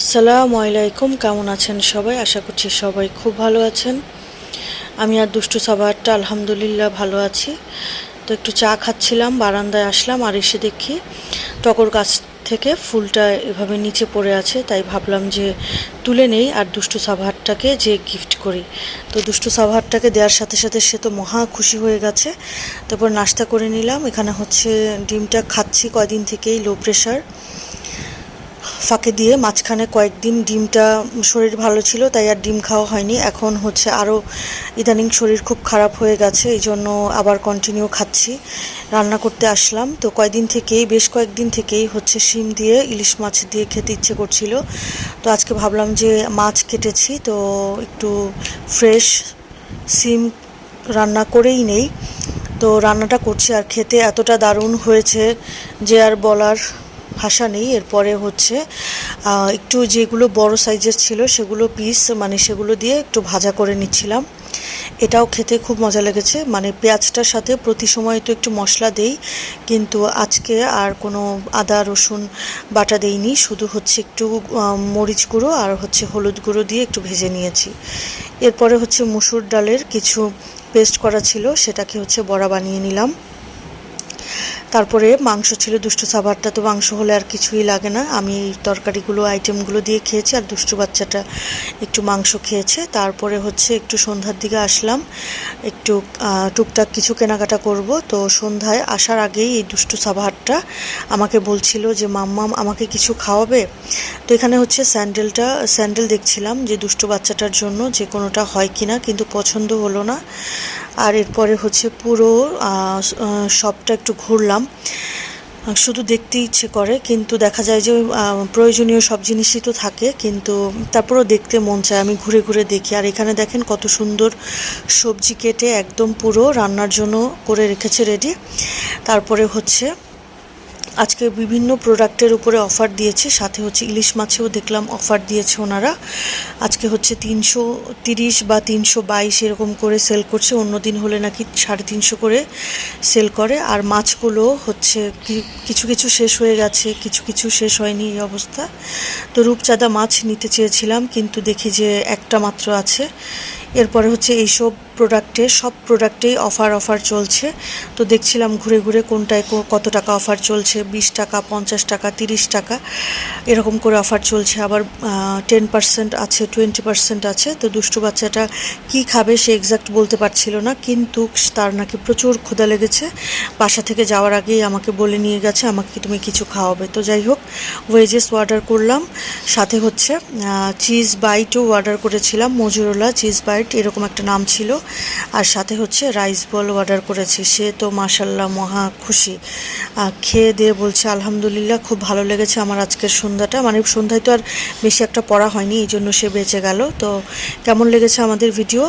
আসসালামু আলাইকুম, কেমন আছেন সবাই? আশা করছি সবাই খুব ভালো আছেন। আমি আর দুষ্টু সাবারটা আলহামদুলিল্লাহ ভালো আছি। তো একটু চা খাচ্ছিলাম, বারান্দায় আসলাম আর এসে দেখি টগর গাছ থেকে ফুলটা এভাবে নিচে পড়ে আছে, তাই ভাবলাম যে তুলে নেই আর দুষ্টু সাভারটাকে যে গিফট করি। তো দুষ্টু সাভারটাকে দেওয়ার সাথে সাথে সে তো মহা খুশি হয়ে গেছে। তারপর নাস্তা করে নিলাম। এখানে হচ্ছে ডিমটা খাচ্ছি কয়দিন থেকেই লো প্রেশার ফাঁকে দিয়ে মাঝখানে কয়েকদিন ডিমটা শরীর ভালো ছিল, তাই আর ডিম খাওয়া হয়নি। এখন হচ্ছে আরও ইদানিং শরীর খুব খারাপ হয়ে গেছে, এই জন্য আবার কন্টিনিউ খাচ্ছি। রান্না করতে আসলাম, তো কয়েকদিন থেকেই, বেশ কয়েকদিন থেকেই হচ্ছে শিম দিয়ে, ইলিশ মাছ দিয়ে খেতে ইচ্ছে করছিল। তো আজকে ভাবলাম যে মাছ কেটেছি, তো একটু ফ্রেশ সিম রান্না করেই নেই। তো রান্নাটা করছি, আর খেতে এতটা দারুণ হয়েছে যে আর বলার ভাষা নেই, এরপরে হচ্ছে একটু যেগুলো বড় সাইজের ছিল সেগুলো পিস মানে সেগুলো দিয়ে একটু ভাজা করে নিচ্ছিলাম। এটাও খেতে খুব মজা লেগেছে মানে পেঁয়াজটার সাথে প্রতি সময় তো একটু মশলা দেই, কিন্তু আজকে আর কোনো আদা, রসুন বাটা দেইনি, শুধু হচ্ছে একটু মরিচ গুঁড়ো আর হচ্ছে হলুদ গুঁড়ো দিয়ে একটু ভেজে নিয়েছি। এরপরে হচ্ছে মুসুর ডালের কিছু পেস্ট করা ছিল, সেটাকে হচ্ছে বড়া বানিয়ে নিলাম। তারপরে মাংস ছিল, দুষ্টু সাবারটা তো মাংস হলে আর কিছুই লাগে না। আমি এই তরকারিগুলো আইটেমগুলো দিয়ে খেয়েছি আর দুষ্টু বাচ্চাটা একটু মাংস খেয়েছে। তারপরে হচ্ছে একটু সন্ধ্যার দিকে আসলাম, একটু টুকটাক কিছু কেনাকাটা করব। তো সন্ধ্যায় আসার আগেই এই দুষ্টু সাবারটা আমাকে বলছিল যে, মাম্মাম, আমাকে কিছু খাওয়াবে? তো এখানে হচ্ছে স্যান্ডেলটা, স্যান্ডেল দেখছিলাম যে দুষ্টু বাচ্চাটার জন্য যে কোনোটা হয় কিনা, কিন্তু পছন্দ হলো না। আর এরপরে হচ্ছে পুরো শপটা একটু ঘুরলাম। শুধু দেখতে ইচ্ছে করে, কিন্তু দেখা যায় যে প্রয়োজনীয় সব জিনিসই তো থাকে, কিন্তু তারপরেও দেখতে মন চায়। আমি ঘুরে ঘুরে দেখি। আর এখানে দেখেন কত সুন্দর সবজি কেটে একদম পুরো রান্নার জন্য করে রেখেছে রেডি। তারপরে হচ্ছে আজকে বিভিন্ন প্রোডাক্টের উপরে অফার দিয়েছে, সাথে হচ্ছে ইলিশ মাছেও দেখলাম অফার দিয়েছে ওনারা। আজকে হচ্ছে তিনশো তিরিশ বা তিনশো বাইশ এরকম করে সেল করছে, অন্য দিন হলে নাকি সাড়ে তিনশো করে সেল করে। আর মাছগুলো হচ্ছে কিছু কিছু শেষ হয়ে গেছে, কিছু কিছু শেষ হয়নি এই অবস্থা। তো রূপচাঁদা মাছ নিতে চেয়েছিলাম, কিন্তু দেখি যে একটা মাত্র আছে। এরপরে হচ্ছে এইসব প্রোডাক্টে সব প্রোডাক্টেই অফার অফার চলছে। তো দেখছিলাম ঘুরে ঘুরে কোনটায় কত টাকা অফার চলছে, বিশ টাকা, পঞ্চাশ টাকা, তিরিশ টাকা, এরকম করে অফার চলছে। আবার টেন পার্সেন্ট আছে টোয়েন্টি পার্সেন্ট আছে। তো দুষ্টু বাচ্চাটা কি খাবে সে এক্সাক্ট বলতে পারছিল না, কিন্তু তার নাকি প্রচুর ক্ষুধা লেগেছে। বাসা থেকে যাওয়ার আগেই আমাকে বলে নিয়ে গেছে, আমাকে তুমি কিছু খাওয়াবে। তো যাই হোক ওয়েজেস অর্ডার করলাম। সাথে হচ্ছে চিজ বাইটও অর্ডার করেছিলাম, মজুরোলা চিজ বাইট এরকম একটা নাম ছিল। আর সাথে হচ্ছে রাইস বল অর্ডার করেছি। সে তো মাসাল্লাহ মহা খুশি। খেয়ে দিয়ে বলছে, আলহামদুলিল্লাহ, খুব ভালো লেগেছে আমার আজকের সন্ধ্যাটা। মানে সন্ধ্যায় তো আর বেশি একটা পড়া হয়নি এই জন্য সে বেঁচে গেল। তো কেমন লেগেছে আমাদের ভিডিও